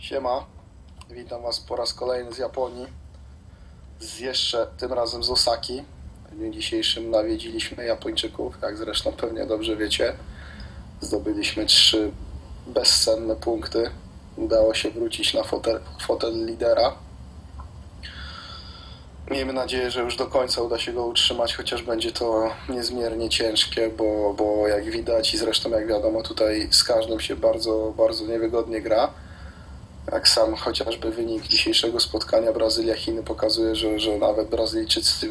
Siema, witam Was po raz kolejny z Japonii. Z jeszcze tym razem z Osaki. W dniu dzisiejszym nawiedziliśmy Japończyków, jak zresztą pewnie dobrze wiecie. Zdobyliśmy trzy bezcenne punkty. Udało się wrócić na fotel, fotel lidera. Miejmy nadzieję, że już do końca uda się go utrzymać, chociaż będzie to niezmiernie ciężkie, bo, bo jak widać i zresztą jak wiadomo, tutaj z każdym się bardzo, bardzo niewygodnie gra. Jak sam chociażby wynik dzisiejszego spotkania Brazylia-Chiny pokazuje, że, że nawet Brazylijczycy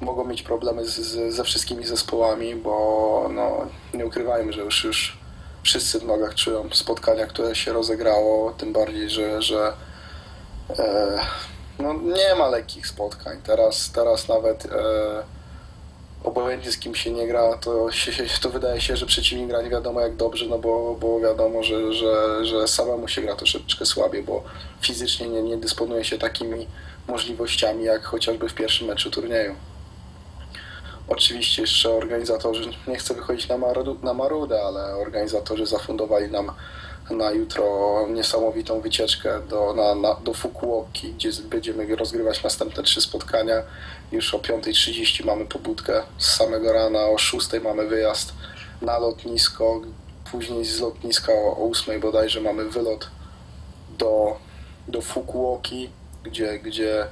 mogą mieć problemy z, z, ze wszystkimi zespołami, bo no, nie ukrywajmy, że już, już wszyscy w nogach czują spotkania, które się rozegrało, tym bardziej, że, że e, no, nie ma lekkich spotkań. Teraz, teraz nawet e, z kim się nie gra, to, się, to wydaje się, że przeciwnik gra nie wiadomo jak dobrze, no bo, bo wiadomo, że, że, że samemu się gra troszeczkę słabiej, bo fizycznie nie, nie dysponuje się takimi możliwościami jak chociażby w pierwszym meczu turnieju. Oczywiście jeszcze organizatorzy, nie chcę wychodzić na, maru, na marudę, ale organizatorzy zafundowali nam na jutro niesamowitą wycieczkę do, na, na, do Fukuoki, gdzie będziemy rozgrywać następne trzy spotkania. Już o 5.30 mamy pobudkę z samego rana, o 6.00 mamy wyjazd na lotnisko, później z lotniska o, o 8.00 bodajże mamy wylot do, do Fukuoki, gdzie, gdzie,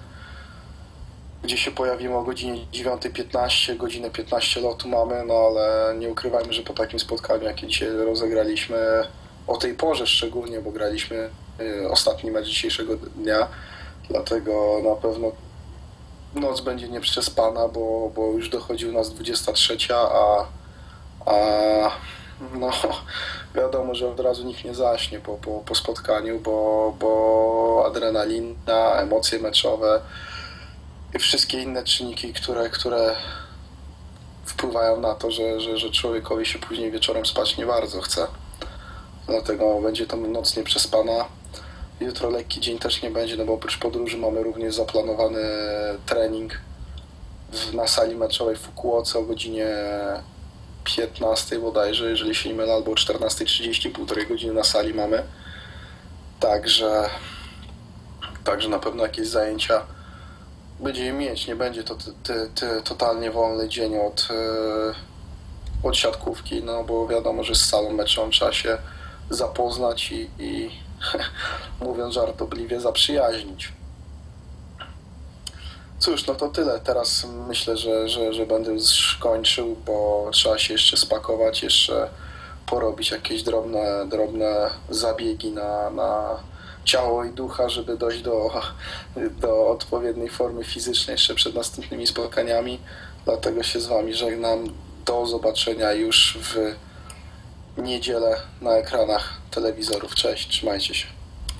gdzie się pojawimy o godzinie 9.15, godzinę 15 lotu mamy, no ale nie ukrywajmy, że po takim spotkaniu, jakie dzisiaj rozegraliśmy, o tej porze szczególnie, bo graliśmy y, ostatni mecz dzisiejszego dnia, dlatego na pewno noc będzie nieprzespana, bo, bo już dochodził nas 23, a, a no, wiadomo, że od razu nikt nie zaśnie po, po, po spotkaniu, bo, bo adrenalina, emocje meczowe i wszystkie inne czynniki, które, które wpływają na to, że, że, że człowiekowi się później wieczorem spać nie bardzo chce. Dlatego będzie to noc nieprzespana. Jutro lekki dzień też nie będzie, no bo oprócz podróży mamy również zaplanowany trening w, na sali meczowej w Fukuoce o godzinie 15 bodajże, jeżeli się nie mylę, albo o 14.30, półtorej godziny na sali mamy. Także, także na pewno jakieś zajęcia będziemy mieć. Nie będzie to ty, ty, ty, totalnie wolny dzień od, yy, od siatkówki, no bo wiadomo, że z salą meczową trzeba się zapoznać i, i mówiąc żartobliwie, zaprzyjaźnić. Cóż, no to tyle. Teraz myślę, że, że, że będę już kończył, bo trzeba się jeszcze spakować, jeszcze porobić jakieś drobne, drobne zabiegi na, na ciało i ducha, żeby dojść do, do odpowiedniej formy fizycznej jeszcze przed następnymi spotkaniami. Dlatego się z Wami żegnam. Do zobaczenia już w niedzielę na ekranach telewizorów. Cześć, trzymajcie się.